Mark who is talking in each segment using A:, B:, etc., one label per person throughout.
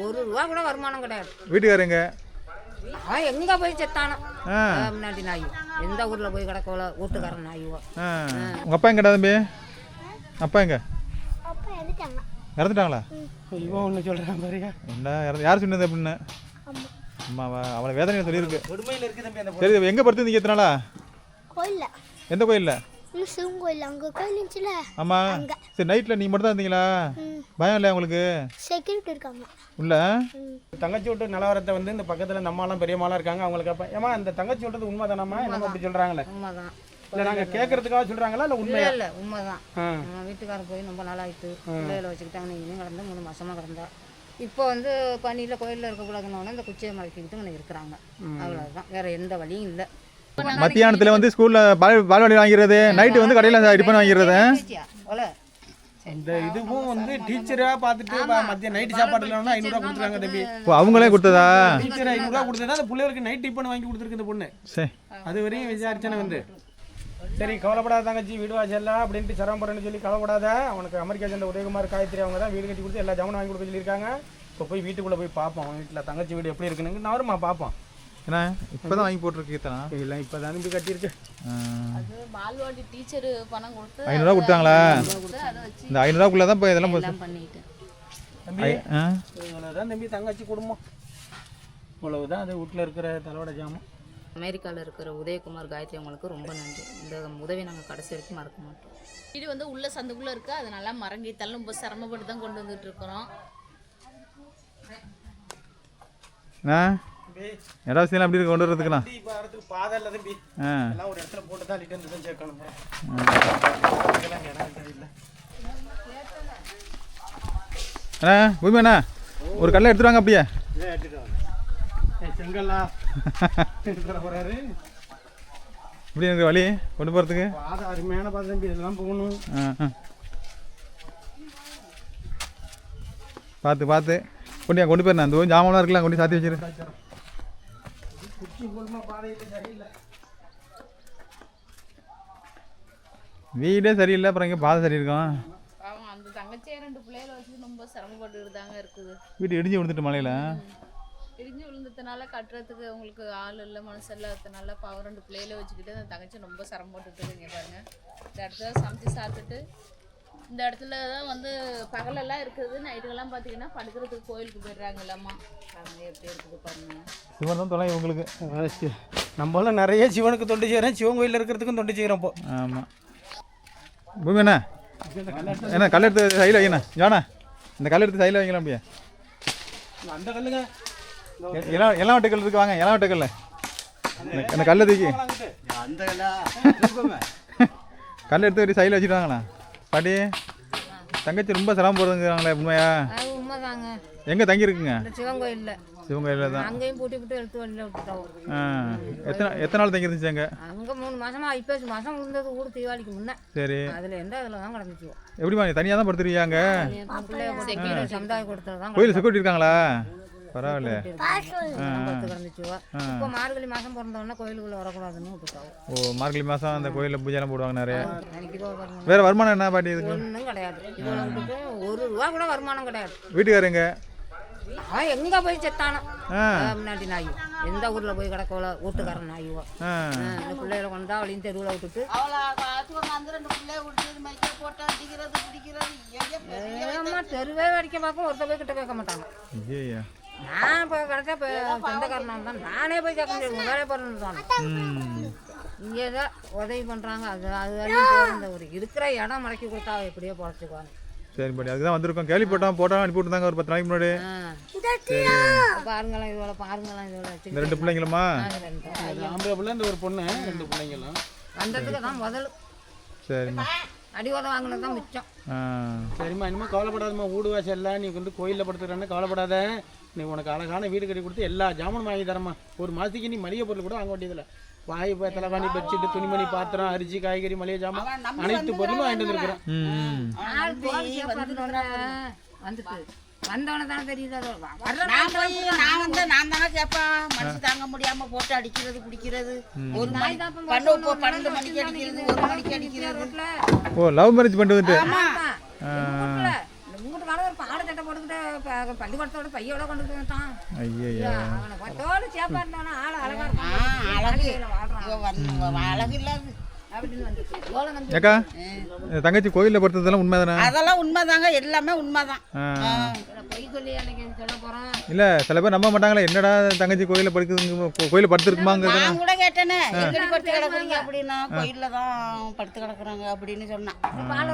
A: ஒரு ரூபா கூட வருமானம் கிடையாது.
B: வீட்டுக்காரங்க
A: அவன் எங்கே போய் செத்தானோ
B: ஆ.
A: முன்னாடி நாய். எந்த ஊரில் போய் கிடக்கோல வீட்டுக்காரன் நாயுவோ
B: ஆ. உங்கள் அப்பா எங்கடா தம்பி? அப்பா எங்க? இறந்துட்டாங்களா?
C: இவன் ஒன்று சொல்கிறான் பாருங்க.
B: என்ன இறந்து யார் சொன்னது அப்படின்னு?
D: அம்மா.
B: அம்மாவா அவளை வேதனை சொல்லியிருக்கு. சரி எங்கே படுத்துருந்தீங்க எத்தனை நாளா?
D: கோயில்ல.
B: எந்த கோயிலில்?
D: சிவன் கோயில் அங்கே கோயில் இருந்துச்சுல?
B: ஆமாம் சரி நைட்டில் நீங்கள் மட்டும் தான் இருந்தீங்களா? பயம் இல்லையா உங்களுக்கு?
D: செக்யூரிட்டி இருக்காங்க.
B: உள்ள?
C: தங்கச்சி விட்டு நிலவரத்தை வந்து இந்த பக்கத்தில் இந்த அம்மாலாம் பெரியம்மாலாம் இருக்காங்க. அவங்களுக்கு அப்போ ஏமா இந்த தங்கச்சி விட்டது உண்மை தானம்மா அப்படி சொல்கிறாங்களே
A: உண்மைதான்.
C: இல்லை சொல்கிறாங்களா இல்லை உண்மையா?
A: இல்லை உண்மைதான். வீட்டுக்காரர் போய் ரொம்ப நாளாயிட்டு பிள்ளைகளை வச்சுக்கிட்டாங்க இனியும் கிடந்து மூணு மாசமா கிடந்தா. இப்போ வந்து பனியில் கோயிலில் இருக்கக்கூடாதுன்னு இந்த குச்சியை இங்கே இருக்கிறாங்க. அவ்வளோதான் வேற எந்த வழியும் இல்லை.
B: மத்தியானத்தில் வந்து ஸ்கூலில் பால் பால்வாடி வாங்கிறது நைட்டு வந்து கடையில் டிஃபன் வாங்கிறது
C: இந்த இதுவும் வந்து டீச்சராக பார்த்துட்டு மத்திய நைட்டு சாப்பாடு இல்லைன்னா ஐநூறுரூவா கொடுத்துருக்காங்க தம்பி.
B: அவங்களே கொடுத்ததா?
C: டீச்சர் ஐநூறுரூவா கொடுத்ததா? அந்த பிள்ளைகளுக்கு நைட் டிஃபன் வாங்கி கொடுத்துருக்கு இந்த பொண்ணு.
B: சரி
C: அது வரையும் விசாரிச்சேன்னு வந்து. சரி கவலைப்படாத தங்கச்சி வீடு வாசல்லாம் அப்படின்ட்டு சிரமப்படுறேன்னு சொல்லி கவலைப்படாத. அவனுக்கு அமெரிக்கா சேர்ந்த உதயகுமார் காயத்ரி அவங்க தான் வீடு கட்டி கொடுத்து எல்லா ஜாமானும் வாங்கி கொடுக்க சொல்லியிருக்காங்க. இப்போ போய் வீட்டுக்குள்ளே போய் பார்ப்போம். வீட்டில் தங்கச்சி வீடு எப்படி இருக்குன்னு. நான் வருமா பார்ப்போம்.
B: என்ன இப்போ தான் வாங்கி போட்டிருக்கு கீர்த்தனா.
C: இல்லை இப்போ தான் அனுப்பி கட்டியிருக்கு
E: அது பால்வாடி டீச்சரு பணம் கொடுத்து
B: ஐநூறுரூவா கொடுத்தாங்களா? இந்த ஐநூறுரூவாக்குள்ளே தான் இப்போ இதெல்லாம்
E: பண்ணிட்டேன்
C: இவ்வளோதான் தம்பி தங்கச்சி குடும்பம். இவ்வளவுதான் அது வீட்டில் இருக்கிற தலையோட ஜாமான்.
A: அமெரிக்காவில் இருக்கிற உதயகுமார் காயத்ரி அவங்களுக்கு ரொம்ப நன்றி. இந்த உதவி நாங்கள் கடைசி வரைக்கும் மறக்க மாட்டோம்.
E: வீடு வந்து உள்ள சந்துக்குள்ள இருக்கு. அது நல்லா மறங்கி தள்ள ரொம்ப சிரமப்பட்டு தான் கொண்டு வந்துட்டு இருக்கிறோம்.
B: ஆ இட வசதியெல்லாம் அப்படி இருக்கு கொண்டு வரதுக்குலாம்.
C: இப்போ வரதுக்கு பாதை இல்லை தம்பி.
B: ஆ.
C: எல்லாம் ஒரு இடத்துல போட்டு தான் ரிட்டர்ன் தான் இடம்
B: அண்ணா பூமி அண்ணா ஒரு கடலை எடுத்துட்டு வாங்க அப்படியே.
C: செங்கல்லா. எடுத்துட போறாரு.
B: இப்படி எனக்கு வழி? கொண்டு போகிறதுக்கு
C: பாதை அருமையான பாதை தம்பி இதெல்லாம் போகணும்.
B: பார்த்து பார்த்து. கொண்டு கொண்டு போயிருந்தேன் அந்த ஜாமான்லாம் இருக்கலாம் கொண்டு சாத்தி வச்சிரு
C: குச்சி குடும்ப பாதையில் சரியில்லை
B: வீடே சரியில்லை அப்புறம் இங்கே பாதை சரி இருக்கும்
E: பாவம் அந்த தங்கச்சியே ரெண்டு பிள்ளைகளை வச்சு ரொம்ப சிரமப்பட்டு தாங்க இருக்குது.
B: வீடு இடிஞ்சு விழுந்துட்டு மலையில்?
E: இடிஞ்சு விழுந்ததுனால கட்டுறதுக்கு அவங்களுக்கு ஆள் இல்லை மனசு இல்லாததுனால பாவம் ரெண்டு பிள்ளைகளை வச்சுக்கிட்டு அந்த தங்கச்சி ரொம்ப சிரமப்பட்டுட்டு இங்கே பாருங்க. இந்த இடத்துல சமைச்சு சாப்பிட்டுட்டு இந்த இடத்துல தான் வந்து பகலெல்லாம் இருக்குது. நைட்டுக்கெல்லாம் பார்த்தீங்கன்னா படுக்கிறதுக்கு கோயிலுக்கு போயிடுறாங்கல்லம்மா. பாருங்க எப்படி இருக்குது பாருங்க.
B: சிவன் தான் தொலை உங்களுக்கு
C: நம்மளும் நிறைய சிவனுக்கு தொண்டு செய்கிறோம் சிவன் கோயிலில் இருக்கிறதுக்கும் தொண்டு செய்கிறோம் இப்போ.
B: ஆமாம் பூமி அண்ணா என்ன கல் எடுத்து சைடில் வைங்கண்ணா ஜானா இந்த கல் எடுத்து சைடில் வைக்கலாம் அப்படியே.
C: அந்த கல்லுங்க.
B: எல்லாம் எல்லாம் வட்டக்கல் இருக்கு வாங்க எல்லாம் வட்டக்கல்ல இந்த கல்லை தூக்கி. கல் எடுத்து ஒரு சைடில் வச்சுட்டு வாங்களா பாட்டி தங்கச்சி ரொம்ப சிரமம் போகிறதுங்கிறாங்களே உண்மையா?
A: உண்மைதாங்க.
B: எங்கே தங்கியிருக்குங்க?
A: சிவன் கோயிலில்.
B: சிவன் கோயிலில் தான்.
A: அங்கேயும் பூட்டி விட்டு எடுத்து வழியில் விட்டுட்டோம்.
B: எத்தனை எத்தனை நாள் தங்கியிருந்துச்சு அங்கே?
A: அங்கே மூணு மாசமா ஐப்பசி மாதம் விழுந்தது ஊர் தீபாவளிக்கு முன்னே.
B: சரி.
A: அதில் எந்த இதில் தான் கிடந்துச்சுவோம்
B: எப்படிமா தனியாக தான் படுத்துருவியா அங்கே?
A: பிள்ளைய சமுதாய கொடுத்தது தான்
B: கோயில் செக்யூரிட்டி இருக்காங்களா? பரவாயில்ல.
A: இப்போ மார்கழி மாதம் பிறந்தோடனே கோயிலுக்குள்ளே வரக்கூடாதுன்னு
B: ஓ மார்கழி மாதம் அந்த கோயிலில் பூஜைலாம் போடுவாங்க நிறைய. வேறு வருமானம் என்ன பாட்டி இதுக்கு?
A: ஒன்றும் கிடையாது. ஒரு ரூபா கூட வருமானம் கிடையாது.
B: வீட்டுக்காரங்க?
A: அவன் எங்கே போய் செத்தானோ? முன்னாடி நாய். எந்த ஊரில் போய் கிடக்கோல வீட்டுக்காரன் நாயுவோ
B: ஆ.
A: இந்த பிள்ளைகளை கொண்டா அவளையும் தெருவில் விட்டுட்டு. தெருவே வடிக்க பார்க்கும் ஒருத்த போய் கிட்ட கேட்க மாட்டாங்க.
B: ஐயா
A: நான் இப்போ கிடச்சா இப்போ சொந்தக்காரனாக தான் நானே போய் கேட்க முடியாது. உங்களே பிறந்து தான்
B: ம்.
A: இங்கே தான் உதவி பண்ணுறாங்க அது அது வரையும் இந்த ஒரு இருக்கிற இடம் மடக்கி கொடுத்தா எப்படியோ பொழைச்சிக்குவாங்க
B: சரி பாட்டி அதுக்கு தான் வந்திருக்கோம். கேள்விப்பட்டோம் போட்டோ அனுப்பி விட்டுருந்தாங்க ஒரு பத்து நாளைக்கு முன்னாடி.
A: பாருங்களாம் இதோட பாருங்களாம் இதோட
B: இந்த ரெண்டு பிள்ளைங்களுமா
C: ஆம்பளை பிள்ளை இந்த ஒரு பொண்ணு ரெண்டு பிள்ளைங்களும்.
A: வந்ததுக்கு தான் முதல்.
B: சரிம்மா.
A: அடி உத வாங்கினது தான் மிச்சம்.
C: சரிம்மா இனிமேல் கவலைப்படாதம்மா. வீடு வாசல் நீ வந்து கோயிலில் படுத்துக்கிறேன்னு கவலைப்படாத. நீ உனக்கு அழகான வீடு கட்டி கொடுத்து எல்லா ஜாமானும் வாங்கி தரம்மா ஒரு மாதத்துக்கு நீ மளிகை பொருள் கூட வாங்க வேண்டியதில்லை. வாய் ப- தலைவாணி பெட்ஷீட்டு துணிமணி பாத்திரம் அரிசி காய்கறி மளிகை ஜாமான் அனைத்து பொருளும் வாங்கிட்டு வந்துருக்குறேன்.
A: வந்தவன தானே தெரியுது
F: நான் வந்து நான் தானே கேட்பேன் மனசு தாங்க முடியாம போட்டு அடிக்கிறது பிடிக்கிறது ஒரு மணி பன்னெண்டு மணிக்கு அடிக்கிறது ஒரு மணிக்கு அடிக்கிறது.
B: ஓ லவ் மேரேஜ் பண்ணிட்டு வந்துட்டு
A: ஆமா. இந்த வீட்டுல, இந்த வீட்டு கணவர் பாட சட்டை போட்டுக்கிட்டு
G: கொண்டு ப- பள்ளிக்கூடத்தோட பையோட கொண்டு வந்துட்டான்
B: ஐயய்யா
G: அவனை பத்தோடு சேப்பா இருந்தானா ஆள் அழகா இருக்கான்.
F: அழகு. அழகு இல்லாது
B: ஏக்கா தங்கச்சி கோயிலில் படுத்ததெல்லாம் உண்மை தானே
F: அதெல்லாம் உண்மைதாங்க எல்லாமே உண்மைதான்.
B: இல்லை சில பேர் நம்ப மாட்டாங்களே என்னடா தங்கச்சி கோயிலில் படுக்குதுங்க கோயிலில் படுத்துருக்குமாங்கிறது?
F: நான் கூட கேட்டேனே எங்கடி படுத்து கிடக்குறீங்க அப்படின்னா கோயில்ல தான் படுத்து கிடக்குறாங்க அப்படின்னு சொன்னான்.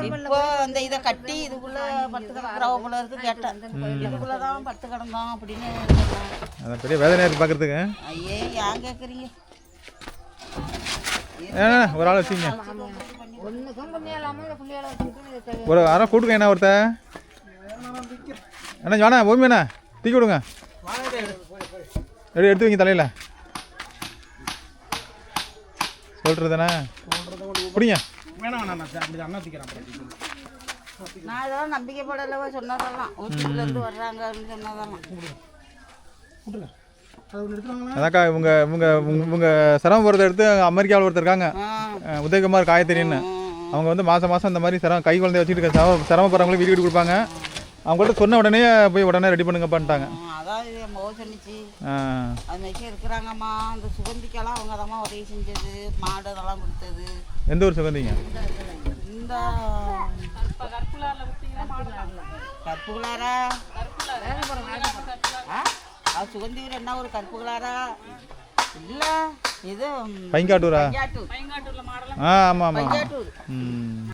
F: இப்போ அந்த இதை கட்டி இதுக்குள்ள படுத்து கிடக்குறவ போல இருக்கு கேட்டேன். இதுக்குள்ள தான் படுத்து கிடந்தோம் அப்படின்னு சொன்னாங்க
B: அதான் பெரிய வேதனையாக இருக்குது பார்க்குறதுக்கு
F: ஐயே ஏன் கேட்குறீங்க
B: ஏன்னா ஒரு ஆள் வச்சுங்க ஒரு அரை கூட்டுங்க என்ன ஒருத்த அண்ணா வேணா பூமி அண்ணா தூக்கி விடுங்க. எடுத்து வைங்க தலையில். சொல்கிறதுண்ணா பிடிங்க.
C: நான்
F: இதெல்லாம் நம்பிக்கைப்படலவோ சொன்னதெல்லாம். வர்றாங்க அப்படின்னு சொன்னதெல்லாம்.
B: அதாக்கா இவங்க இவங்க இவங்க- சிரமம் போகிறத எடுத்து அமெரிக்காவில் ஒருத்தர் இருக்காங்க. உதயகுமார் காயத்ரின்னு. அவங்க வந்து மாதம் மாதம் இந்த மாதிரி சிரமம் கை குழந்தைய வச்சுட்டு இருக்க சிரம சிரமப்படுறவங்களுக்கு வீடு வீடு கொடுப்பாங்க. அவங்கள்ட்ட சொன்ன உடனே போய் உடனே ரெடி பண்ணுங்கப்பான்ட்டாங்க
F: இருக்கிறாங்கம்மா. அந்த சுகந்திக்கெல்லாம் அவங்க தான் உதவி செஞ்சது மாடு அதெல்லாம் கொடுத்தது.
B: எந்த ஊர் சுகந்திங்க?
F: இந்த கற்புகளாரா ஆ? அது சுகந்தியூர் என்ன ஒரு கற்புகளாரா இல்ல இது
B: பைங்காட்டூரா? ஆ ஆமாம் ஆமாம்
F: பைங்காட்டூர்.
B: ம்.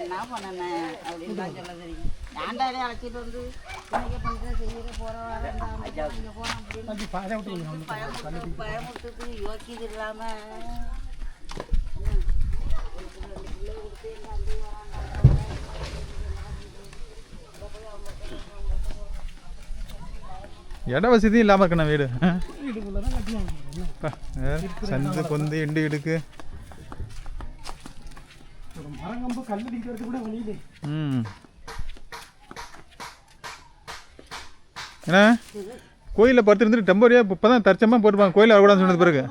F: என்ன பண்ணனேன் அப்படின்னு தான் சொல்ல ஏன்டாலே அழைச்சிட்டு வந்து இன்னைக்கு பண்ணுற செய்கிற போகிற இங்கே போகிறோம் அப்படின்னு பயமுட்டு பயமுட்டுக்கு யோக்கியது இல்லாமல்
B: இட வசதியும் இல்லாமல் இருக்கண்ணா வீடு. சந்து கொந்து இண்டு இடுக்கு. என்ன? கோயிலில் படுத்துருந்துட்டு டெம்பரரியாக இப்போ தான் தற்சமாக போட்டுருப்பாங்க கோயிலில் வரக்கூடாதுன்னு சொன்னது பிறகு.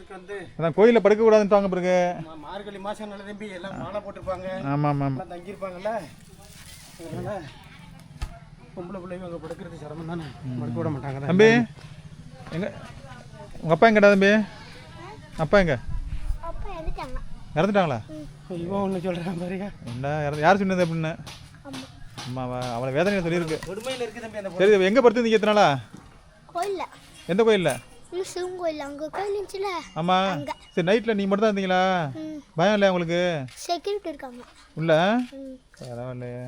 C: இதுக்கு வந்து.
B: அதான் கோயிலில் படுக்கக்கூடாதுன்ட்டாங்க பிறகு.
C: மா- மார்கழி மாதம் நல்ல தம்பி எல்லாம் மாலை போட்டிருப்பாங்க.
B: ஆமாம் ஆமாம்
C: எல்லாம் தங்கியிருப்பாங்கல்ல. அதனால பொம்பளை பிள்ளைங்க அங்கே படுக்கிறது சிரமம் தானே. படுக்க விட மாட்டாங்க
B: தம்பி எங்க உங்கள் அப்பா எங்கடா தம்பி? அப்பா எங்க? இறந்துட்டாங்களா?
C: இவன் ஒன்று சொல்கிறான் பாருங்க.
B: என்ன இறந்து யார் சொன்னது அப்படின்னு?
D: அம்மா
B: அம்மாவா அவளை வேதனையை சொல்லியிருக்கு.
C: கொடுமையில் இருக்குது தம்பி அந்த
B: சரி எங்கே படுத்துருந்தீங்க எத்தனை நாளா?
D: கோயில்ல.
B: எந்த கோயிலில்?
D: சிவன் கோயில் அங்கே கோயில் இருந்துச்சுல
B: ஆமாம் சரி நைட்டில் நீ மட்டும் தான் இருந்தீங்களா? பயம் இல்லையா உங்களுக்கு?
D: செக்யூரிட்டி இருக்காங்க.
B: உள்ள? பரவாயில்லையே.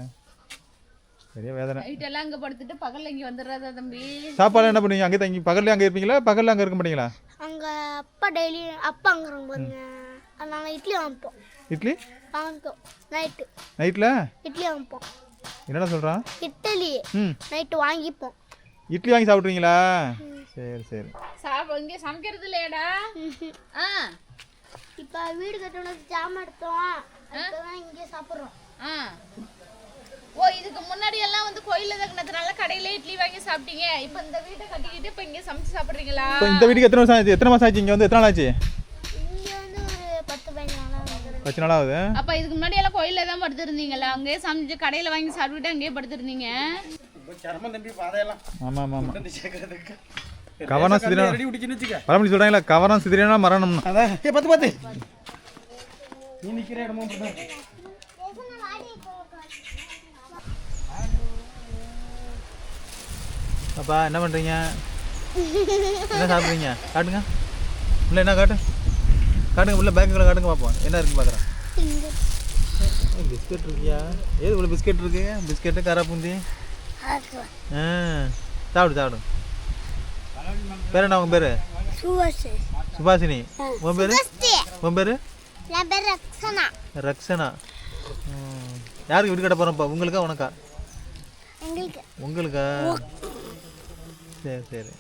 B: பெரிய வேதனை.
E: நைட் எல்லாம் அங்கே படுத்துட்டு பகல்ல இங்கே வந்துடுறதா தம்பி?
B: சாப்பாடு என்ன பண்ணுவீங்க? அங்கே தங்கி பகல்ல அங்கே இருப்பீங்களா? பகல்ல அங்கே இருக்க மாட்டீங்களா?
D: அங்கே அப்பா டெய்லி அப்பா அங்கே பாருங்க. அதனால இட்லி வாங்கிப்போம்.
B: இட்லி?
D: வாங்கிப்போம். நைட்டு
B: நைட்டில்
D: இட்லி வாங்கிப்போம்.
B: என்னடா சொல்கிறான்
D: இட்லி.
B: ம்.
D: நைட்டு வாங்கிப்போம்.
B: இட்லி வாங்கி சாப்பிட்றீங்களா சரி சரி.
E: சாப்பிட இங்கே சமைக்கிறது இல்லையாடா? ஆ.
D: இப்போ வீடு கட்டணும் ஜாமான் எடுத்தோம். இப்போதான் இங்கே சாப்பிட்றோம்.
E: ஆ. ஓ இதுக்கு முன்னாடி எல்லாம் வந்து கோயில்ல தங்கினதுனால கடையில இட்லி வாங்கி சாப்பிட்டீங்க. இப்போ இந்த வீட்டை கட்டிக்கிட்டு இப்போ இங்கே சமைச்சு சாப்பிட்றீங்களா?
B: இப்போ இந்த வீட்டுக்கு எத்தனை வருஷம் ஆச்சு? எத்தனை மாதம் ஆச்சு? இங்கே வந்து எத்தனை நாள் ஆச்சு?
D: இங்கே வந்து ஒரு பத்து
B: நாள் ஆகுது.
E: அப்ப இதுக்கு முன்னாடி எல்லாம் கோயில்ல தான் படுத்திருந்தீங்களா? அங்கேயே சமைச்சு கடையில வாங்கி சாப்பிட்டுட்டு அங்கேயே படுத்திருந்தீங்க.
C: இப்போ சிரமம் தம்பி
B: கவனம் சிதிரா பழமொழி சொல்கிறாங்களா கவனம் சிதிரனா மரணம்னு.
C: அதான். ஏ பத்து பத்து. நீ நிற்கிற இடமும்
B: அப்பா என்ன பண்ணுறீங்க என்ன சாப்பிட்றீங்க? காட்டுங்க. உள்ள என்ன காட்டு? காட்டுங்க உள்ள பேக்குள்ள காட்டுங்க பார்ப்போம் என்ன இருக்குன்னு பார்க்குறேன் பிஸ்கட் இருக்கியா? ஏது இவ்வளோ பிஸ்கட் இருக்கு? பிஸ்கெட்டு காராப்பூந்தி ஆ சாப்பிடு சாப்பிடு. பேர் என்ன உங்கள் பேர்? சுபாஷினி. உன் பேர்? உன் பேர்?
D: என் பேர் ரக்ஷனா.
B: யாருக்கு வீடு கட்ட போகிறோம்ப்பா உங்களுக்கா உனக்கா? உங்களுக்கா? சரி சரி.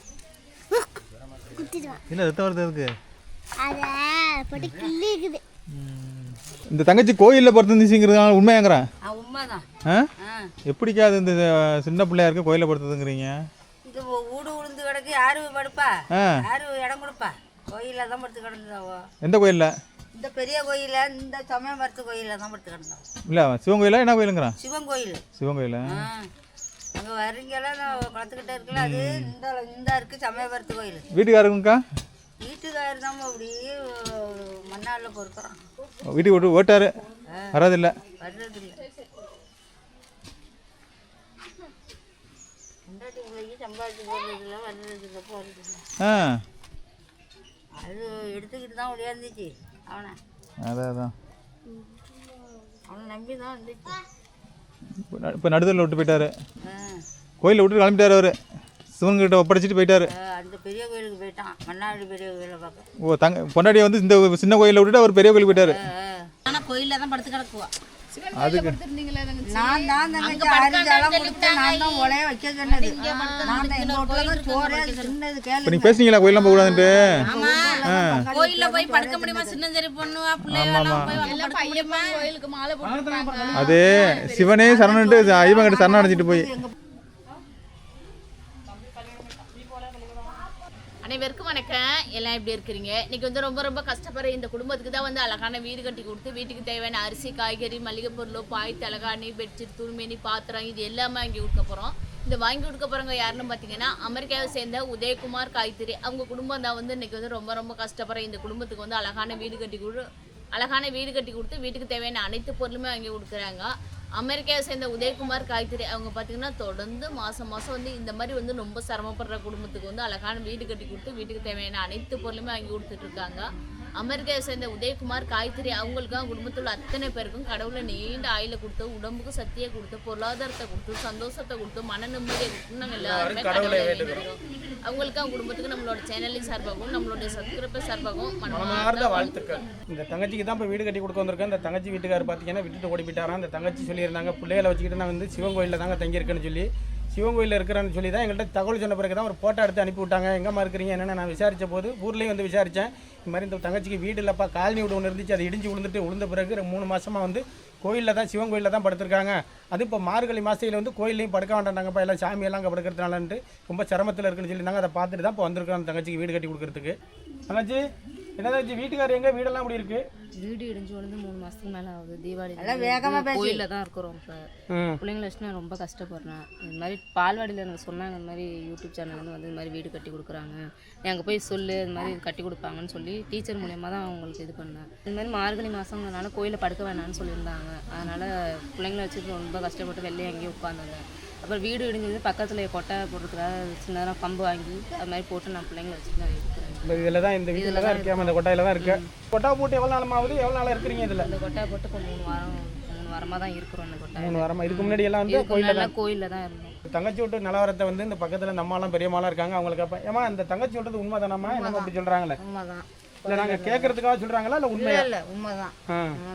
B: என்ன ரத்தம் வருது இருக்கு இந்த தங்கச்சி கோயிலில் படுத்துருந்துச்சுங்கிறதுனால உண்மையாங்கிறேன்.
F: உண்மைதான்.
B: ஆ?
F: ஆ.
B: எப்படிக்கா அது இந்த சின்ன பிள்ளையா இருக்க கோயிலில் படுத்துதுங்கிறீங்க?
F: கிடக்கு யாரு படுப்பா? யாரு இடம் கொடுப்பா.
A: கோயிலில் தான் படுத்து கிடந்தாவோ
B: எந்த கோயிலில்?
A: இந்த பெரிய கோயில இந்த சமயபுரத்து கோயிலில் தான் படுத்து கிடந்தோம்.
B: இல்லை சிவன் கோயிலா என்ன கோயிலுங்கிறான்?
A: சிவன் கோயில்.
B: சிவன் கோயிலா?
A: அங்கே வரீங்கெல்லாம் நான் குளத்துக்கிட்ட இருக்குல்ல அது இந்த இந்த இருக்கு சமயபுரத்து கோயில்.
B: வீட்டுக்காரங்கக்கா
A: வீட்டுக்காரர் தான் அப்படியே மண்ணாளில் பொறுக்கிறான்.
B: வீட்டுக்கு விட்டு ஓட்டாரு. வராதில்ல
A: வர்றதில்லை.
B: ஆ.
A: அது எடுத்துக்கிட்டு தான் ஒடியாந்துச்சு அவனை.
B: அதான் அதான்.
A: அவனை நம்பி தான் வந்துச்சு.
B: இப்போ நடுதலில் விட்டு போயிட்டாரு. கோயிலில் விட்டு கிளம்பிட்டாரு அவர். சிவன்கிட்ட ஒப்படைச்சிட்டு போயிட்டாரு.
A: அந்த பெரிய கோயிலுக்கு போயிட்டான். மன்னாடி பெரிய கோயிலை பார்க்க.
B: ஓ தங்க பொண்டாட்டியை வந்து இந்த சின்ன கோயிலில் விட்டுட்டு அவர் பெரிய கோயிலுக்கு போயிட்டாரு.
F: ஆனால் கோயிலில் தான் படுத்து கிடக்குவா.
E: தங்கச்சி
A: நான் தான் தங்கச்சி அரிஞ்செல்லாம் கொடுத்து நான் தான் உலைய வைக்க சொன்னது. நான் தான் எங்கள் வீட்டில் தான் சோறே சின்னது கேளு
B: நீங்கள் பேசுனீங்களா கோயிலாம் போகக்கூடாதுன்ட்டு
F: கோயிலில் போய் படுக்க முடியுமா? சின்னஞ்சரி பொண்ணு பிள்ளைகளெல்லாம் போய் வந்து
E: எல்லாம் பையன் கோயிலுக்கு மாலை போட்டுருக்காங்க
B: அது சிவனே சரணன்ட்டு ஐவங்கிட்ட சரணம் அடைஞ்சிட்டு போய்.
E: அனைவருக்கும் வணக்கம். எல்லாம் எப்படி இருக்கிறீங்க? இன்னைக்கு வந்து ரொம்ப ரொம்ப கஷ்டப்படுற இந்த குடும்பத்துக்கு தான் வந்து அழகான வீடு கட்டி கொடுத்து வீட்டுக்கு தேவையான அரிசி காய்கறி மளிகை பொருள் பாய் தலகாணி பெட்ஷீட் துணிமணி பாத்திரம் இது எல்லாமே வாங்கி கொடுக்க போகிறோம் இந்த வாங்கி கொடுக்க போகிறவங்க யாருன்னு பார்த்தீங்கன்னா அமெரிக்காவை சேர்ந்த உதயகுமார் காய்த்திரி. அவங்க குடும்பம் தான் வந்து இன்னைக்கு வந்து ரொம்ப ரொம்ப கஷ்டப்படுற இந்த குடும்பத்துக்கு வந்து அழகான வீடு கட்டி கொடு அழகான வீடு கட்டி கொடுத்து வீட்டுக்கு தேவையான அனைத்து பொருளுமே வாங்கி கொடுக்குறாங்க. அமெரிக்காவை சேர்ந்த உதயகுமார் காய்த்திரி அவங்க பார்த்தீங்கன்னா தொடர்ந்து மாதம் மாதம் வந்து இந்த மாதிரி வந்து ரொம்ப சிரமப்படுற குடும்பத்துக்கு வந்து அழகான வீடு கட்டி கொடுத்து வீட்டுக்கு தேவையான அனைத்து பொருளுமே வாங்கி கொடுத்துட்ருக்காங்க அமெரிக்காவை சேர்ந்த உதயகுமார் காய்த்திரி அவங்களுக்கும் குடும்பத்தில் உள்ள அத்தனை பேருக்கும் கடவுளை நீண்ட ஆயில கொடுத்து உடம்புக்கு சக்தியை கொடுத்து பொருளாதாரத்தை கொடுத்து சந்தோஷத்தை கொடுத்து மன நிம்மதியை கொடுத்து நாங்கள் எல்லாருமே கடவுளை அவங்களுக்கு அவங்க குடும்பத்துக்கு நம்மளோட சேனலின் சார்பாகவும் நம்மளுடைய சப்ஸ்கிரைபர் சார்பாகவும்
C: மனமார்ந்த வாழ்த்துக்கள். இந்த தங்கச்சிக்கு தான் இப்போ வீடு கட்டி கொடுக்க வந்திருக்கேன். இந்த தங்கச்சி வீட்டுக்காரர் பார்த்தீங்கன்னா விட்டுட்டு ஓடி போயிட்டாராம். அந்த தங்கச்சி சொல்லியிருந்தாங்க பிள்ளைகளை வச்சுக்கிட்டு நான் வந்து சிவன் கோயிலில் தாங்க தங்கியிருக்கேன்னு சொல்லி சிவன் கோயிலில் இருக்கிறேன்னு சொல்லி தான் எங்கள்கிட்ட தகவல் சொன்ன பிறகு தான் ஒரு ஃபோட்டோ எடுத்து அனுப்பி விட்டாங்க எங்கம்மா இருக்கிறீங்க? என்னென்னு நான் விசாரித்த போது ஊர்லேயும் வந்து விசாரித்தேன் இந்த மாதிரி இந்த தங்கச்சிக்கு வீடு இல்லைப்பா காலனி வீடு ஒன்று இருந்துச்சு. அது இடிஞ்சு விழுந்துட்டு விழுந்த பிறகு மூணு மாதமாக வந்து கோயிலில் தான் சிவன் கோயிலில் தான் படுத்திருக்காங்க. அது இப்போ மார்கழி மாசையில் வந்து கோயிலையும் படுக்க வேண்டாங்கப்பா எல்லாம் சாமியெல்லாம் அங்கே படுக்கிறதுனாலன்ட்டு ரொம்ப சிரமத்தில் இருக்குன்னு சொல்லியிருந்தாங்க. அதை பார்த்துட்டு தான் இப்போ வந்திருக்காங்க அந்த தங்கச்சிக்கு வீடு கட்டி கொடுக்கறதுக்கு. தங்கச்சி? என்ன தங்கச்சி வீட்டுக்காரர் எங்கே? வீடெல்லாம் இப்படி இருக்கு?
H: வீடு இடிஞ்சு விழுந்து மூணு மாதத்துக்கு மேலே ஆகுது. தீபாவளி
A: எல்லாம் வேகமா பேசு.
H: கோயிலில் தான் இருக்கிறோம் இப்போ. பிள்ளைங்கள வச்சு நான் ரொம்ப கஷ்டப்படுறேன். இந்த மாதிரி பால்வாடியில் எனக்கு சொன்னாங்க இந்த மாதிரி யூடியூப் சேனல்லேருந்து வந்து இந்த மாதிரி வீடு கட்டி கொடுக்குறாங்க. அங்கே போய் சொல்லு இந்த மாதிரி கட்டி கொடுப்பாங்கன்னு சொல்லி டீச்சர் மூலியமாக தான் அவங்களுக்கு இது பண்ணேன். இந்த மாதிரி மார்கழி மாதங்கிறனால கோயிலில் படுக்க வேணாம்னு சொல்லியிருந்தாங்க. அதனால் பிள்ளைங்கள வச்சுட்டு ரொம்ப கஷ்டப்பட்டு வெளியே அங்கேயே உட்காந்துருந்தேன் அப்புறம் வீடு இடிஞ்சது பக்கத்தில் கொட்டை போட்டுருக்கிறா சின்னதாக கம்பு வாங்கி அது மாதிரி போட்டு நான் பிள்ளைங்கள வச்சுட்டு நான் இருக்கிறேன்
C: இந்த இதில் தான் இந்த வீட்டில் தான் இருக்காம இந்த கொட்டாயில் தான் இருக்கு. கொட்டா போட்டு எவ்வளோ நாள் ஆகுது எவ்வளோ நாளாக இருக்கிறீங்க இதில்?
H: இந்த கொட்டை போட்டு இப்போ மூணு வாரம் மூணு வாரமாக தான் இருக்கிறோம் அந்த கொட்டை
C: மூணு வாரமாக இதுக்கு முன்னாடி எல்லாம் வந்து கோயிலில் தான்
H: கோயிலில் தான் இருந்தோம்.
C: தங்கச்சி விட்டு நிலவரத்தை வந்து இந்த பக்கத்தில் இந்த அம்மாலாம் பெரியம்மாலாம் இருக்காங்க அவங்களுக்கு அப்போ ஏமா இந்த தங்கச்சி விட்டது உண்மை தானம்மா என்னம்மா அப்படி சொல்கிறாங்களே
A: உண்மைதான்.
C: இல்லை நாங்கள் கேட்கறதுக்காக சொல்கிறாங்களா இல்லை உண்மையா?
A: இல்லை உண்மைதான்.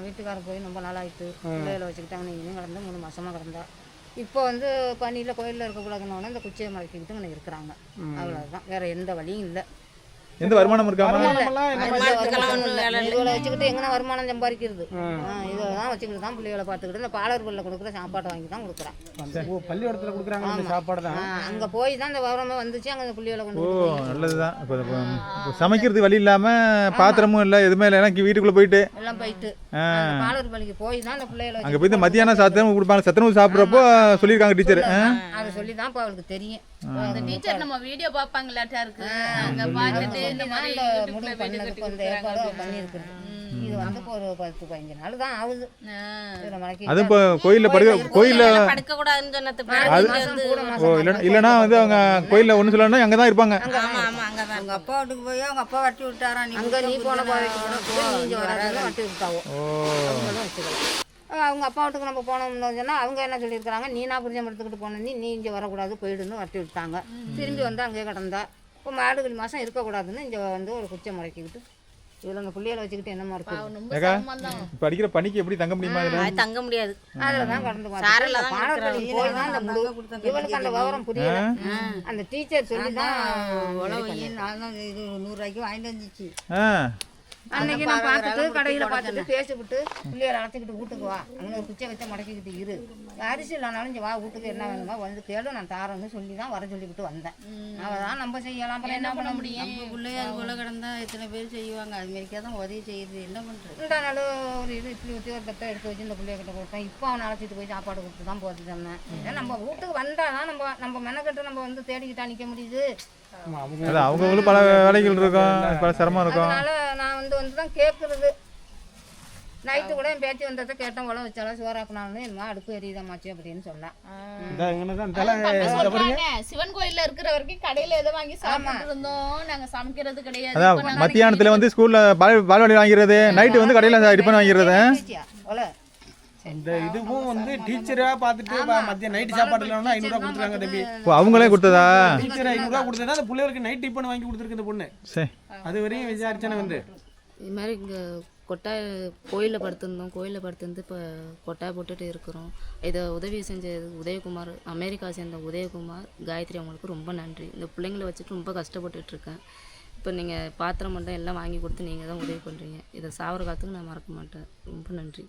A: வீட்டுக்காரர் போய் ரொம்ப நாளாயிட்டு பிள்ளைகளை வச்சுக்கிட்டாங்க இங்கேயும் கிடந்து மூணு மாசமா கிடந்தா. இப்போ வந்து பனியில் கோயிலில் இருக்கக்கூடாதுன்னு இந்த குச்சியை இங்கே இருக்கிறாங்க. அவ்வளோதான் வேற எந்த வழியும் இல்லை.
B: எந்த வருமானம்
C: என்ன
A: இவளை வச்சுக்கிட்டு எங்கன்னா வருமானம் சம்பாதிக்கிறது. இதை தான் வச்சுக்கிட்டு தான் பிள்ளைகளை பார்த்துக்கிட்டு இந்த பாலர் பிள்ளை கொடுக்குற சாப்பாட்டை வாங்கி தான் கொடுக்குறேன்.
C: அந்த ஓ பள்ளிக்கூடத்தில் கொடுக்குறாங்க இந்த சாப்பாடு தான்?
A: அங்கே போய் தான் இந்த விவரமே வந்துச்சு அங்கே பிள்ளைகளை கொண்டு
B: ஓ
A: வந்து போய்
B: நல்லது தான் இப்போ சமைக்கிறதுக்கு வழி இல்லாமல் பாத்திரமும் இல்லை எதுவுமே இல்லை எனக்கு வீட்டுக்குள்ளே போயிட்டு.
A: எல்லாம் போயிட்டு. அந்த பாலர் பள்ளிக்கு போய் தான் இந்த பிள்ளைகளை
B: அங்கே போய் மத்தியானம் சாத்திரம் கொடுப்பாங்க. சத்துணவு சாப்பிட்றப்போ சொல்லியிருக்காங்க டீச்சர்.
A: அதை சொல்லி தான் இப்போ அவளுக்கு தெரியும்.
E: அந்த டீச்சர் நம்ம வீடியோ பார்ப்பாங்களாட்டா இருக்கு. அங்க பார்த்துட்டு இந்த மாதிரி யூடியூப்ல வீடியோ கட்டி
A: இது வந்து இப்போ ஒரு பத்து பதினஞ்சு நாள் தான் ஆகுது.
B: அதுவும் இப்போ கோயிலில் படுக்க கோயிலில்
F: படுக்க கூடாதுன்னு சொன்னது
A: நாலு மாசம் கூட
B: ஓ
A: மாசம்
B: இல்லைனா இல்லைனா வந்து அவங்க கோயிலில் ஒன்றும் சொல்லணும்னா அங்கே தான் இருப்பாங்க.
F: ஆமா ஆமா அங்கதான்
A: அவங்க அப்பா வீட்டுக்கு போய் அவங்க அப்பா வட்டி விட்டாரா நீ அங்கே நீ போன வராதுன்னு வட்டி விட்டாவோ? அவங்க அப்பா வீட்டுக்கு நம்ம போனோம்னு சொன்னால் அவங்க என்ன சொல்லியிருக்கிறாங்க? நீ நான் புரிஞ்சம் எடுத்துக்கிட்டு போன நீ நீ இங்கே வரக்கூடாது போயிடுன்னு வட்டி விட்டாங்க. திரும்பி வந்து அங்கேயே கிடந்தா. இப்போ மாடுகளி மாதம் இருக்கக்கூடாதுன்னு இங்கே வந்து ஒரு குச்சை முடக்கிக்கிட்டு இதில் அந்த பிள்ளைகளை வச்சுக்கிட்டு என்னமா இருக்கு
E: ரொம்ப
B: ஏக்கா
E: சிரமம் தான்
B: இப்போ அடிக்கிற பனிக்கு எப்படி தங்க முடியுமா
F: அது தங்க முடியாது.
A: அதில் தான் கடந்து பாடப்பள்ளி போய் தான் அந்த முழு இவளுக்கு அந்த விவரம் புரியல. அந்த டீச்சர் சொல்லி தான்
I: நான் தான் இது நூறுரூவாய்க்கு வாங்கிட்டு வந்துச்சு.
A: அன்னைக்கு நான் பார்த்துட்டு கடையில் பார்த்துட்டு பேசிவிட்டு பிள்ளைய அழைச்சிக்கிட்டு வீட்டுக்கு வா. அங்கே ஒரு குச்சை வச்ச மடக்கிக்கிட்டு இரு. அரிசி இல்லைனாலும் இங்கே வா வீட்டுக்கு என்ன வேணுமோ வந்து கேளு. நான் தாரேன்னு சொல்லி தான் வர சொல்லிவிட்டு வந்தேன். அவதான் நம்ம செய்யலாம் அப்புறம் என்ன பண்ண முடியும்?
F: நம்ம பிள்ளையார் போல கிடந்தா எத்தனை பேர் செய்வாங்க? அது மாதிரிக்கா தான் உதவி செய்யுது. என்ன பண்ணுறது
A: இந்த நாள் ஒரு இது இட்லி ஊற்றி ஒரு தட்டை எடுத்து வச்சு இந்த பிள்ளைய கிட்ட கொடுத்தேன். இப்போ அவனை அழைச்சிட்டு போய் சாப்பாடு கொடுத்து தான் போட்டு தந்தேன் ஏன்னா நம்ம வீட்டுக்கு வந்தால் தான் நம்ம நம்ம மெனக்கட்டு நம்ம வந்து தேடிக்கிட்டா நிற்க முடியுது.
B: அது அவங்கவுங்களும் பல வேலைகள் இருக்கும். பல சிரமம் இருக்கும்.
A: அதனால நான் வந்து வந்து தான் கேட்குறது நைட்டு கூட என் பேத்தி வந்ததை கேட்டேன் உழவு வச்சாலும் சோறாக்குனாலும் என்னமா அடுப்பு எரியுதாமாச்சு அப்படின்னு சொன்னேன்
E: சிவன் கோயில்ல இருக்கிற வரைக்கும் கடையில எதை வாங்கி சாப்பிட்டு இருந்தோம். நாங்க சமைக்கிறது கிடையாது.
B: மத்தியானத்தில் வந்து ஸ்கூலில் பால் பால்வாடி வாங்கிறது நைட்டு வந்து கடையில் டிஃபன் வாங்கிறது
A: பேத்தியா உழ
C: இந்த இதுவும் வந்து டீச்சரா பார்த்துட்டு மத்திய நைட்டு சாப்பாடு இல்லைன்னா ஐநூறுரூவா கொடுத்துருக்காங்க தம்பி
B: அவங்களே கொடுத்ததா?
C: டீச்சர் ஐநூறுரூவா கொடுத்தா அந்த பிள்ளைகளுக்கு நைட் டிஃபன் வாங்கி கொடுத்துருக்கு இந்த பொண்ணு.
B: சரி
C: அது வரையும் விசாரிச்சேனே வந்து.
H: இது மாதிரி இங்கே கொட்டாய் கோயிலில் படுத்திருந்தோம். கோயிலில் படுத்திருந்து இப்போ கொட்டாய் போட்டுட்டு இருக்கிறோம். இதை உதவி செஞ்ச உதயகுமார் அமெரிக்கா சேர்ந்த உதயகுமார் காயத்ரி அவங்களுக்கு ரொம்ப நன்றி. இந்த பிள்ளைங்கள வச்சுட்டு ரொம்ப கஷ்டப்பட்டுட்டு இருக்கேன். இப்போ நீங்கள் பாத்திரம் மட்டும் எல்லாம் வாங்கி கொடுத்து நீங்கள் தான் உதவி பண்ணுறீங்க இதை சாவர காலத்துக்கு நான் மறக்க மாட்டேன். ரொம்ப நன்றி.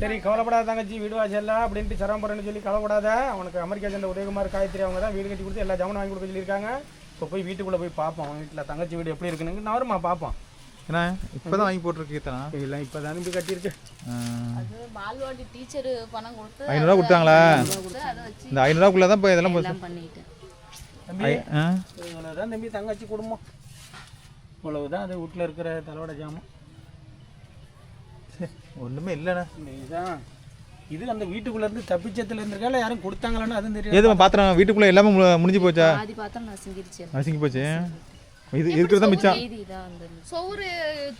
C: சரி கவலைப்படாத தங்கச்சி வீடு வாசல்லாம் அப்படின்ட்டு சிரமப்படுறேன்னு சொல்லி கவலைப்படாத. அவனுக்கு அமெரிக்கா சேர்ந்த உதயகுமார் காயத்ரி அவங்க தான் வீடு கட்டி கொடுத்து எல்லா ஜாமானும் வாங்கி கொடுக்க சொல்லியிருக்காங்க. இப்போ போய் வீட்டுக்குள்ளே போய் பார்ப்போம். அவன் வீட்டில் தங்கச்சி வீடு எப்படி இருக்குன்னு நான் வருமா பார்ப்போம்.
B: ஏன்னா இப்போ தான் வாங்கி போட்டிருக்கு கீர்த்தனா
C: இல்லை இப்போ தான் அனுப்பி கட்டியிருக்கு.
E: அது பால்வாடி டீச்சர் பணம் கொடுத்து
B: ஐநூறுரூவா கொடுத்தாங்களா? இந்த ஐநூறுரூவாக்குள்ளே தான் இப்போ இதெல்லாம்
H: பண்ணிட்டேன்
C: தம்பி இவ்வளோதான் தம்பி தங்கச்சி குடும்பம். இவ்வளவுதான் அது வீட்டில் இருக்கிற தலையோட ஜாமான்.
B: ஒன்றுமே இல்லைண்ணே.
C: இதுதான் இது அந்த வீட்டுக்குள்ள இருந்து தப்பிச்சத்துல இருந்திருக்கா யாரும் கொடுத்தாங்களான்னு அதுவும் தெரியாது?
B: ஏதுமா பாத்திரம் வீட்டுக்குள்ளே எல்லாமே முடிஞ்சு போச்சா?
H: பாதி பாத்திரம் நான் செஞ்சிருச்சேன்
B: நசுங்கி போச்சு. இது இருக்கிறது தான் மிச்சம்.
E: சோறு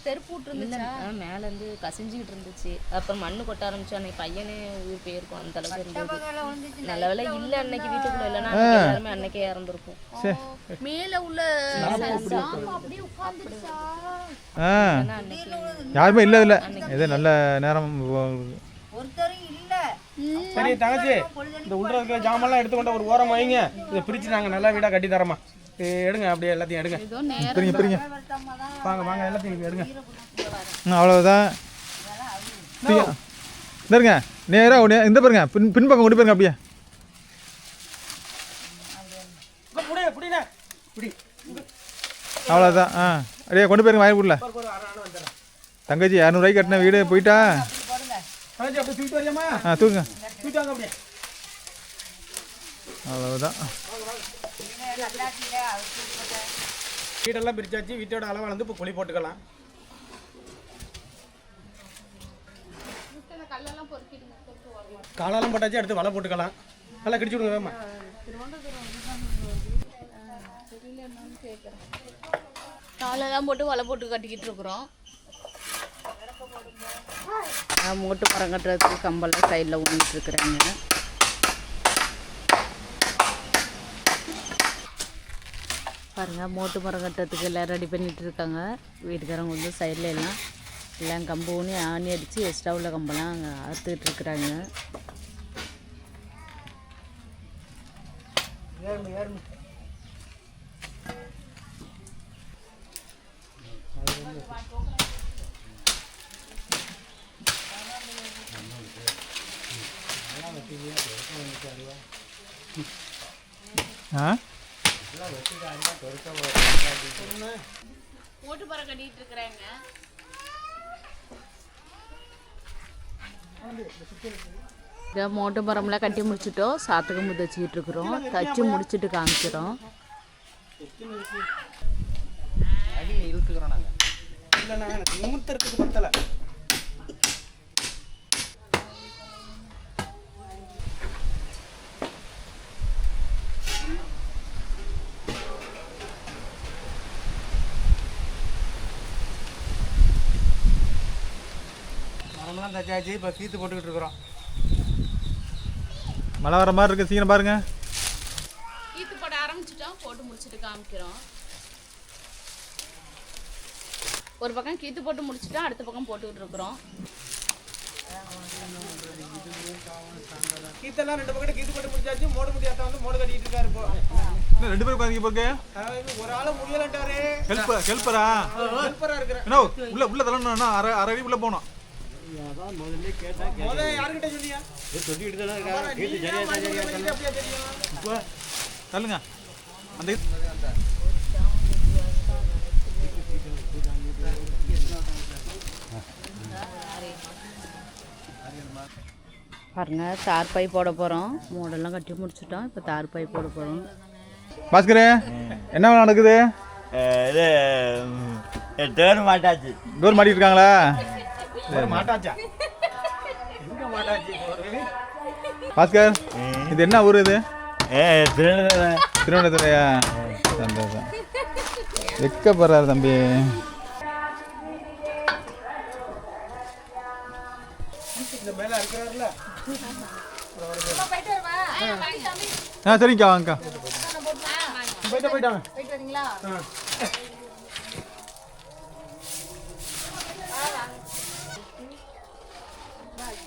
E: தெருப்பூட்டு இருந்துச்சா
H: மேலேருந்து கசிஞ்சிக்கிட்டு இருந்துச்சு. அப்புறம் மண்ணு கொட்ட ஆரம்பிச்சு அன்னைக்கு பையனே உயிர் போயிருக்கும் அந்த அளவுக்கு இருந்தது. நல்ல வேலை இல்லை அன்னைக்கு வீட்டுக்குள்ள. இல்லைன்னா எல்லாருமே அன்னைக்கே இறந்துருக்கும்
E: மேல உள்ள அப்படியே
H: ஆனா அன்னைக்கு
B: யாருமே இல்லை இல்லை ஏதோ நல்ல நேரம்
C: சரி தங்கச்சி இந்த உள்ள இருக்கிற ஜாமான்லாம் எடுத்து கொண்டு ஒரு ஓரம் வைங்க. இதை பிரிச்சு நாங்கள் நல்லா வீடாக கட்டி தரமா இது எடுங்க அப்படியே எல்லாத்தையும் எடுங்க.
B: பிரிங்க பிரிங்க.
C: வாங்க வாங்க எல்லாத்தையும் எடுங்க.
B: இந்த இருங்க நேராக இந்த பாருங்க பின் பின்பக்கம் கொண்டு போயிருங்க அப்படியே. அவ்வளோதான் ஆ அப்படியே கொண்டு போயிருங்க வாய்ப்புல தங்கச்சி இரநூறுவாய்க்கு கட்டின வீடு போயிட்டா? ஆ
C: அப்படியே.
B: அவ்வளவுதான்.
C: வீடெல்லாம் பிரிச்சாச்சு வீட்டோட அளவு அளந்து இப்போ குழி போட்டுக்கலாம். காலாலும் போட்டாச்சு அடுத்து வலை போட்டுக்கலாம். நல்லா கடிச்சு விடுங்க
E: காலெல்லாம் போட்டு வலை போட்டு கட்டிக்கிட்டு இருக்கிறோம்.
F: மூட்டு மரம் கட்டுறதுக்கு கம்பெல்லாம் சைடில் ஊனிட்டு இருக்கிறாங்க பாருங்க மூட்டு மரம் கட்டுறதுக்கு எல்லாம் ரெடி பண்ணிட்டு இருக்காங்க வீட்டுக்காரங்க வந்து சைடில் எல்லாம் எல்லாம் கம்பு ஊனி ஆணி அடித்து எக்ஸ்ட்ரா உள்ள கம்பெல்லாம் அங்கே அறுத்துக்கிட்டு இருக்கிறாங்க
B: ஆ
E: மூட்டு மரம் கட்டிட்டு இருக்கிறாங்க.
F: இதை மோட்டு மரம்லாம் கட்டி முடிச்சிட்டோம். சாத்துக்கு தச்சுக்கிட்டு இருக்கிறோம். தச்சு முடிச்சிட்டு காமிக்கிறோம்.
C: இல்லைண்ணா எனக்கு நிமித்தறதுக்கு பத்தலை மரம்லாம் தச்சாச்சு இப்போ கீத்து போட்டுக்கிட்டு இருக்கிறோம்.
B: மழை வர மாதிரி இருக்கு சீக்கிரம் பாருங்க.
E: ஈத்து போட ஆரம்பிச்சிட்டோம் போட்டு முடிச்சிட்டு காமிக்கிறோம். ஒரு பக்கம் கீத்து போட்டு முடிச்சிட்டோம் அடுத்த பக்கம் போட்டுக்கிட்டு இருக்கிறோம்.
C: கீத்தெல்லாம் ரெண்டு பக்கத்து கீத்து போட்டு முடிச்சாச்சு மோடு முடியாத வந்து மோடு கட்டிட்டு இருக்காரு இப்போ.
B: ரெண்டு பேரும் உட்காந்து போக்கு?
C: அதாவது ஒரு ஆளு முடியலன்ட்டாரு.
B: ஹெல்ப் ஹெல்ப்பரா?
C: ஹெல்ப்பரா இருக்கிறேன்
B: உள்ள உள்ள தள்ளணும்னா அரை அரை அடி உள்ள போகணும்
C: முத யாருக்கிட்ட சொன்னீங்க அப்புறம் நீங்க தான் வந்து உள்ள வச்சுட்டு அப்படியே தெரியும்
B: தள்ளுங்க. அந்த
J: பாருங்க தார் பை போட போகிறோம் மூடெல்லாம் கட்டி முடிச்சிட்டோம். இப்போ தார் பை போட போகிறோம்
B: பாஸ்கரே என்ன நடக்குது?
I: இது டேர் மாட்டாச்சு.
B: டோர் மாட்டிட்டு பாஸ்கர் இது என்ன ஊர் இது? திருவண்ணாமலையா சந்தோஷம் வெக்கப்படுறாரு தம்பி. ஆ சரிங்கக்கா வாங்கக்கா.
C: போயிட்டு போயிட்டாங்க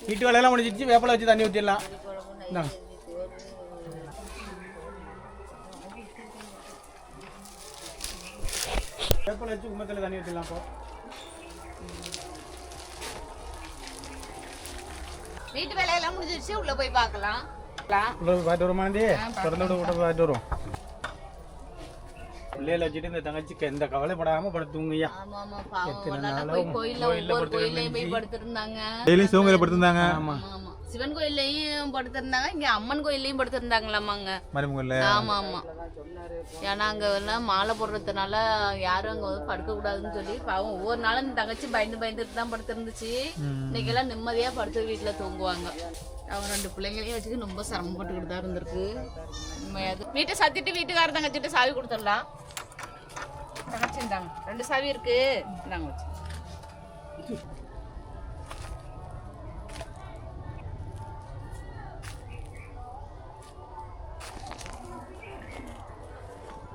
C: வீட்டு வேலையெல்லாம் முடிஞ்சிச்சு வேப்பலை வச்சு தண்ணி ஊற்றிடலாம் இந்தாங்க. வேப்பலை வச்சு கும்பத்தில் தண்ணி ஊற்றிடலாம் இப்போ
E: வீட்டு வேலையெல்லாம் முடிஞ்சிருச்சு உள்ள போய் பார்க்கலாம்.
C: உள்ள போய் பார்த்து வருமானே திறந்து விட விட பார்த்து வரும் பிள்ளைகளை வச்சுட்டு இந்த தங்கச்சிக்கு எந்த கவலைப்படாம படுத்து தூங்குய்யா
E: ஆமா ஆமா பாவம்.
C: எத்தனை
E: ஒரு நாள்
C: நாளா
E: போய் கோயில்ல
C: கோயில்ல
E: ஒவ்வொரு
C: படுத்து
E: கோயிலையும் போய்
C: கிடந்துச்சு.
E: படுத்திருந்தாங்க.
B: டெய்லியும் சிவங்கரை படுத்திருந்தாங்க?
C: ஆமா.
E: சிவன் கோயில்லையும் படுத்திருந்தாங்க இங்க அம்மன் கோயில்லையும் படுத்திருந்தாங்களாமாங்க ஆமா ஆமா ஏன்னா அங்க எல்லாம் மாலை போடுறதுனால யாரும் அங்க வந்து படுக்க கூடாதுன்னு சொல்லி பாவம் ஒவ்வொரு நாளும் இந்த தங்கச்சி பயந்து பயந்துட்டு தான் படுத்திருந்துச்சு. இன்னைக்கு எல்லாம் நிம்மதியா படுத்து வீட்டுல தூங்குவாங்க. அவங்க ரெண்டு பிள்ளைங்களையும் வச்சுட்டு ரொம்ப சிரமப்பட்டுக்கிட்டு தான் இருந்திருக்கு. வீட்டை சத்திட்டு வீட்டுக்கார தங்கச்சிட்டு சாவி கொடுத்துடலாம். தங்கச்சி இந்தாங்க ரெண்டு சாவி இருக்கு. இந்தாங்க வச்சு.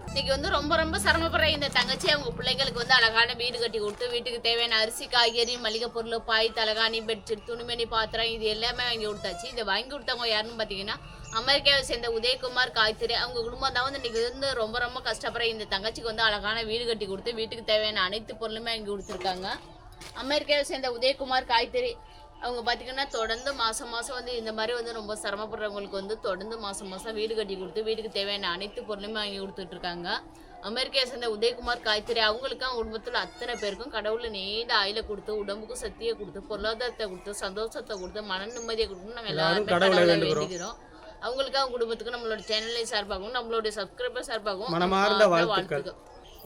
E: இன்னைக்கு வந்து ரொம்ப ரொம்ப சிரமப்படுற இந்த தங்கச்சி அவங்க பிள்ளைங்களுக்கு வந்து அழகான வீடு கட்டி கொடுத்து வீட்டுக்கு தேவையான அரிசி காய்கறி மளிகை பொருள் பாய் தலகாணி பெட்ஷீட் துணிமணி பாத்திரம் இது எல்லாமே வாங்கி கொடுத்தாச்சு. இதை வாங்கி கொடுத்தவங்க யாருன்னு பார்த்தீங்கன்னா அமெரிக்காவை சேர்ந்த உதயகுமார் காய்த்திரி அவங்க குடும்பம் தான் வந்து இன்னைக்கு வந்து ரொம்ப ரொம்ப கஷ்டப்படுற இந்த தங்கச்சிக்கு வந்து அழகான வீடு கட்டி கொடுத்து வீட்டுக்கு தேவையான அனைத்து பொருளுமே வாங்கி கொடுத்துருக்காங்க. அமெரிக்காவை சேர்ந்த உதயகுமார் காய்த்திரி அவங்க பார்த்தீங்கன்னா தொடர்ந்து மாதம் மாதம் வந்து இந்த மாதிரி வந்து ரொம்ப சிரமப்படுறவங்களுக்கு வந்து தொடர்ந்து மாதம் மாதம் வீடு கட்டி கொடுத்து வீட்டுக்கு தேவையான அனைத்து பொருளுமே வாங்கி கொடுத்துட்டு இருக்காங்க அமெரிக்காவை சேர்ந்த உதயகுமார் காய்த்திரி அவங்களுக்கும் அவங்க குடும்பத்தில் அத்தனை பேருக்கும் கடவுள் நீண்ட ஆயில கொடுத்து உடம்புக்கு சக்தியை கொடுத்து பொருளாதாரத்தை கொடுத்து சந்தோஷத்தை கொடுத்து மன நிம்மதியை கொடுத்து நாங்கள்
C: எல்லாரும் கடவுளை.
E: வேண்டிக்கிறோம். அவங்களுக்கு அவங்க குடும்பத்துக்கு நம்மளோட சேனலை சார்பாகவும் நம்மளுடைய சப்ஸ்கிரைபர் சார்பாகவும்
C: மனமார்ந்த வாழ்த்துக்கள்.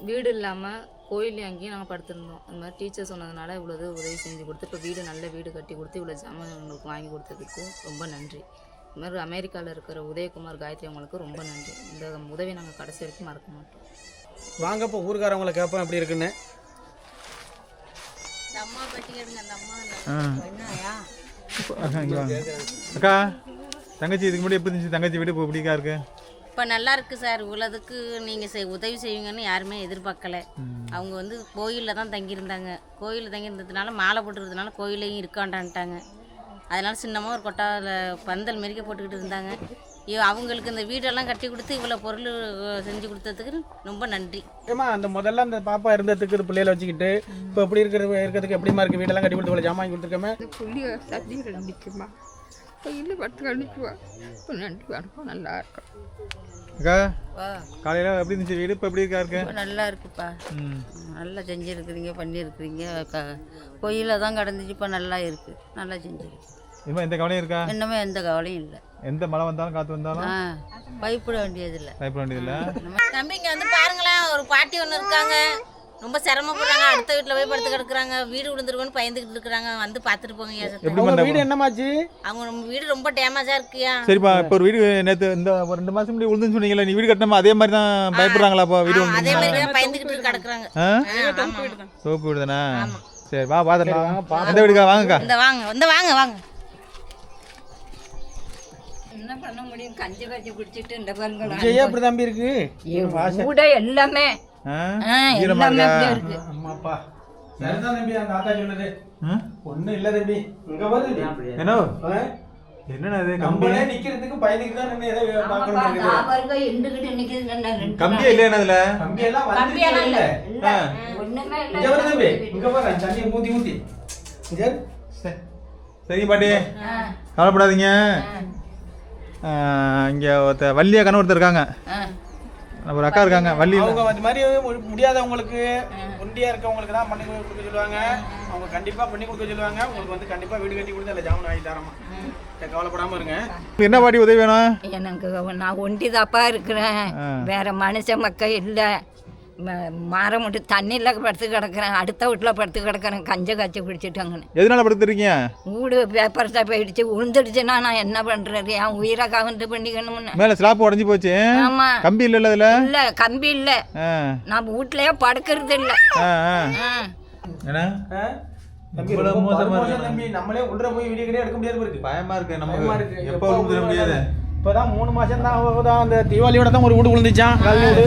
H: வீடு இல்லாமல் கோயிலையும் அங்கேயும் நாங்கள் படுத்திருந்தோம். இந்த மாதிரி டீச்சர் சொன்னதுனால இவ்வளோ இது உதவி செஞ்சு கொடுத்து இப்போ வீடு நல்ல வீடு கட்டி கொடுத்து இவ்வளோ ஜாமான் எங்களுக்கு வாங்கி கொடுத்ததுக்கு ரொம்ப நன்றி. இது மாதிரி அமெரிக்காவில் இருக்கிற உதயகுமார் காயத்ரி அவங்களுக்கு ரொம்ப நன்றி. இந்த உதவி நாங்கள் கடைசி வரைக்கும் மறக்க மாட்டோம்.
C: வாங்க இப்போ ஊருக்காரவங்களை கேட்போம் எப்படி இருக்குன்னு.
B: அக்கா. தங்கச்சி இதுக்கு முன்னாடி எப்படி இருந்துச்சு? தங்கச்சி வீடு இப்போ எப்படிக்கா இருக்கு
F: இப்போ நல்லா இருக்கு சார். இவ்வளோதுக்கு நீங்கள் செய் உதவி செய்வீங்கன்னு யாருமே எதிர்பார்க்கல. அவங்க வந்து கோயிலில் தான் தங்கியிருந்தாங்க. கோயிலில் தங்கியிருந்ததுனால மாலை போட்டுக்கிறதுனால கோயிலையும் இருக்காண்டான்ட்டாங்க அதனால சின்னமாக ஒரு கொட்டாவில் பந்தல் மெரிக்க போட்டுக்கிட்டு இருந்தாங்க. இவ அவங்களுக்கு இந்த வீடெல்லாம் கட்டி கொடுத்து இவ்வளோ பொருள் செஞ்சு கொடுத்ததுக்கு ரொம்ப நன்றி.
C: ஏமா அந்த முதல்ல அந்த பாப்பா இருந்ததுக்கு பிள்ளைகளை வச்சுக்கிட்டு இப்போ எப்படி இருக்கிற இருக்கிறதுக்கு எப்படிமா இருக்கு? வீடெல்லாம் கட்டி கொடுத்து இவ்வளோ ஜாமான் கொடுத்துருக்கமே.
A: புள்ளிய சத்தி கோயிலில் படுத்து கழிக்குவா நன்றி வணக்கம் நல்லா இருக்கும்.
B: அக்கா காலையில் எப்படி இருந்துச்சு வீடு? இப்போ எப்படி இருக்கா இருக்கு?
F: நல்லா இருக்குப்பா.
B: ம்.
F: நல்லா செஞ்சுருக்குறீங்க பண்ணியிருக்கிறீங்க க கோயிலில் தான் கிடந்துச்சு இப்போ நல்லா இருக்குது நல்லா செஞ்சுருக்கு.
B: இனிமே எந்த கவலையும் இருக்கா?
F: இன்னுமே எந்த கவலையும் இல்லை.
B: எந்த மழை வந்தாலும் காற்று வந்தாலும்?
F: பயப்பட வேண்டியதில்லை.
B: பயப்பட வேண்டியதில்லை.
F: தம்பி இங்கே வந்து பாருங்களேன் ஒரு பாட்டி ஒன்று இருக்காங்க. ரொம்ப சிரமப்படுறாங்க. அடுத்த வீட்டில் போய் படுத்து கிடக்குறாங்க. வீடு விழுந்துருவோன்னு பயந்துக்கிட்டு இருக்கிறாங்க. வந்து பார்த்துட்டு போங்க ஐயா சத்தம்.
B: எப்படி
C: வீடு என்னமாச்சு?
F: அவங்க நம்ம வீடு ரொம்ப டேமேஜாக இருக்குயா
B: சரிப்பா இப்போ ஒரு வீடு நேற்று இந்த ஒரு ரெண்டு மாதம் முன்னாடி விழுந்துன்னு சொன்னீங்களே நீ வீடு கட்டினமா அதே மாதிரி தான் பயப்படுறாங்களா அப்போ வீடு
F: ஆ, அதே? மாதிரி தான் பயந்துக்கிட்டு கிடக்குறாங்க.
B: ஆ?
F: ஆ, ஆமா.
B: சோப்பு வீடு தானே சரி வா பார்த்துடலாம் எந்த வீடுக்கா? வாங்கக்கா.
F: இந்த வாங்க வந்து வாங்க வாங்க.
A: என்ன பண்ண முடியும்? கஞ்சி காய்ச்சி குடிச்சிட்டு இந்த பாருங்க
C: விஜயா எப்படி தம்பி இருக்கு.
A: கூட எல்லாமே எல்லாமே
B: இருக்கா
A: அப்படியே இருக்கு.
C: அம்மாப்பா. சரிதான் தம்பி அந்த ஆத்தா சொன்னது
B: ஆ?
C: ஒண்ணும் இல்ல தம்பி. இங்க வருது
B: என்ன? என்னண்ணா இது? கம்பி?
C: கம்பளே நிக்கிறதுக்கு பயனுக்கு தான் கம்பி எல்லாம் இல்ல.
B: ஆ.
C: இங்க வருது தம்பி. இங்க பாரு. ஊத்தி ஊத்தி. இரு.
B: சரி. பாட்டி. கவலைப்படாதீங்க. இங்க ஒருத்த வள்ளியா கணவர் ஒருத்தர் இருக்காங்க. நம்ம ஒரு அக்கா இருக்காங்க வள்ளி
C: அவங்க அந்த மாதிரி முடியாதவங்களுக்கு ஒண்டியா இருக்கவங்களுக்கு தான் பண்ணி கொடுக்க சொல்லுவாங்க. அவங்க கண்டிப்பா பண்ணி கொடுக்க சொல்லுவாங்க. உங்களுக்கு வந்து கண்டிப்பா வீடு கட்டி கொடுத்து அதில் ஜாமன் வாங்கி தரமா. கவலைப்படாம இருங்க.
B: என்ன பாட்டி உதவி வேணும்?
F: எனக்கு நான் ஒண்டிதாப்பா இருக்கிறேன்.
B: ஆ.
F: வேற மனுஷ மக்கள் இல்லை. மாற மட்டும் தண்ணியில் படுத்து கிடக்குறேன். அடுத்த வீட்டில் படுத்து கிடக்குறேன். கஞ்ச காய்ச்சி குடிச்சிட்டாங்கன்னு
B: எதனால படுத்துருக்கீங்க?
F: வீடு பேப்பர்ஸாக போயிடுச்சு விழுந்துடுச்சுன்னா நான் என்ன பண்ணுறது என் உயிரை கவர்ந்து பண்ணிக்கணும்னு.
B: மேல ஸ்லாப் உடஞ்சி போச்சு.
F: ஆமா.
B: கம்பி இல்லைல்ல அதுல
F: இல்லை கம்பி இல்லை. நான் வீட்லயே படுக்கிறது இல்லை.
C: நம்மளே உள்ள போய் வீடியோ கிடையாது எடுக்க முடியாது இருக்கு
B: பயமா இருக்கு.
C: பயமா
B: நமக்கு
C: இருக்கு.
B: எப்போ விழுந்துட முடியாது?
C: இப்போதான் மூணு மாசம் தான் ஆகுதா? அந்த தீபாவளியோட தான் ஒரு வீடு விழுந்துச்சான் கல் வீடு.